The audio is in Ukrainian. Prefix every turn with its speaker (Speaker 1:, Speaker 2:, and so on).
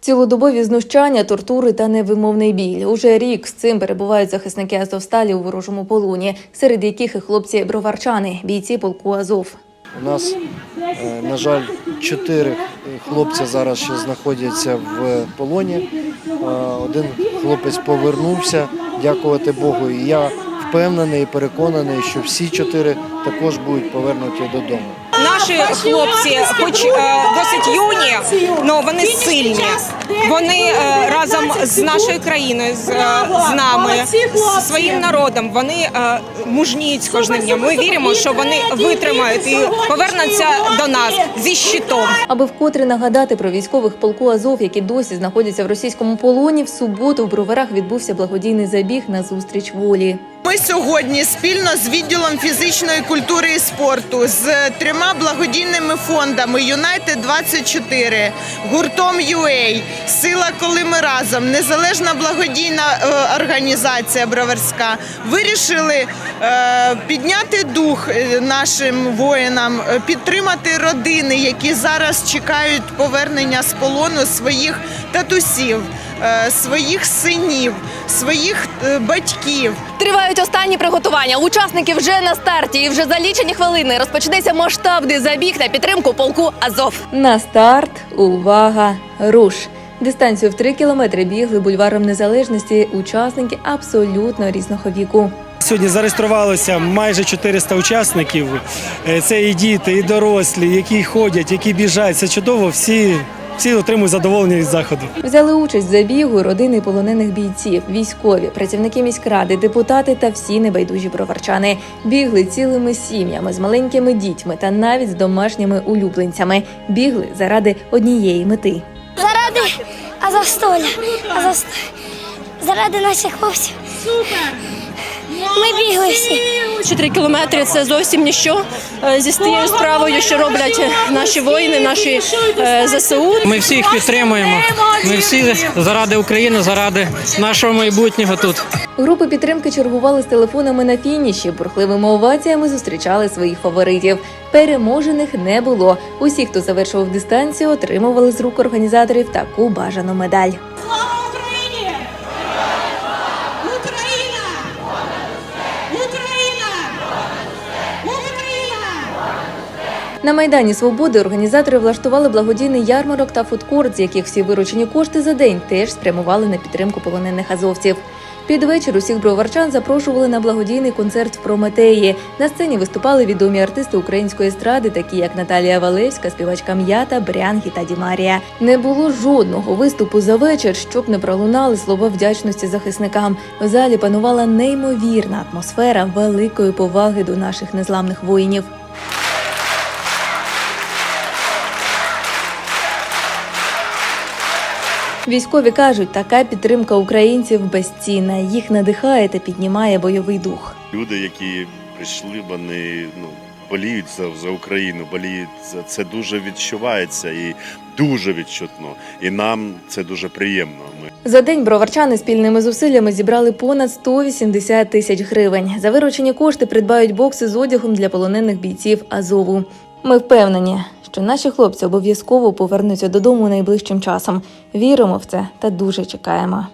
Speaker 1: Цілодобові знущання, тортури та невимовний біль. Уже рік з цим перебувають захисники Азовсталі у ворожому полоні, серед яких і хлопці броварчани, бійці полку Азов.
Speaker 2: У нас, е, на жаль, чотири хлопця зараз ще знаходяться в полоні. Е, Один хлопець повернувся, дякувати Богу. І я впевнений і переконаний, що всі чотири також будуть повернуті додому.
Speaker 3: Наші хлопці, хоч е, досить юні, але вони сильні. Вони е, разом з нашою країною, з, е, з нами, з своїм народом. Вони е, мужніють з кожним днем. Ми віримо, що вони витримають і повернуться до нас зі щитом.
Speaker 1: Аби вкотре нагадати про військових полку Азов, які досі знаходяться в російському полоні, в суботу в броварах відбувся благодійний забіг на зустріч волі.
Speaker 4: Ми сьогодні спільно з відділом фізичної культури і спорту з трьома благодійними фондами Юнайтед 24 гуртом UA, Сила, коли ми разом, незалежна благодійна е, організація Броварська вирішили е, підняти дух е, нашим воїнам, підтримати родини, які зараз чекають повернення з полону своїх татусів, своїх синів, своїх е, батьків.
Speaker 1: Тривають останні приготування. Учасники вже на старті, і вже за лічені хвилини розпочнеться масштабний забіг на підтримку полку Азов. На старт, увага, руш. Дистанцію в три кілометри бігли бульваром незалежності учасники абсолютно різного віку.
Speaker 5: Сьогодні зареєструвалося майже 400 учасників. Е, Це і діти, і дорослі, які ходять, які біжать. Це чудово. Всі, всі отримують задоволення від заходу.
Speaker 1: Взяли участь в забігу родини полонених бійців, військові, працівники міськради, депутати та всі небайдужі броварчани. Бігли цілими сім'ями з маленькими дітьми та навіть з домашніми улюбленцями. Бігли заради однієї мети.
Speaker 6: Заради Азовстоля, Азовст... заради наших хлопців. Ми бігли всі.
Speaker 7: 4 кілометри це зовсім ніщо е, зі тією справою, що роблять наші воїни, наші е, ЗСУ.
Speaker 8: Ми всіх підтримуємо. Ми всі заради України, заради нашого майбутнього тут.
Speaker 1: Групи підтримки чергували з телефонами на фініші. Бурхливими оваціями зустрічали своїх фаворитів. Переможених не було. Усі, хто завершував дистанцію, отримували з рук організаторів таку бажану медаль. На майдані Свободи організатори влаштували благодійний ярмарок та фудкорт, з яких всі виручені кошти за день теж спрямували на підтримку полонених азовців. Під вечір усіх броварчан запрошували на благодійний концерт в Прометеї. На сцені виступали відомі артисти української естради, такі як Наталія Валевська, співачка М'ята, Брянгі та Дімарія. Не було жодного виступу за вечір, щоб не пролунали слова вдячності захисникам. В залі панувала неймовірна атмосфера великої поваги до наших незламних воїнів. Військові кажуть, така підтримка українців безцінна. Їх надихає та піднімає бойовий дух.
Speaker 9: Люди, які прийшли, вони ну боліють за, за Україну, боліють за це дуже відчувається і дуже відчутно. І нам це дуже приємно. Ми
Speaker 1: За день броварчани спільними зусиллями зібрали понад 180 тисяч гривень. За виручені кошти придбають бокси з одягом для полонених бійців Азову. Ми впевнені, що наші хлопці обов'язково повернуться додому найближчим часом. Віримо в це та дуже чекаємо.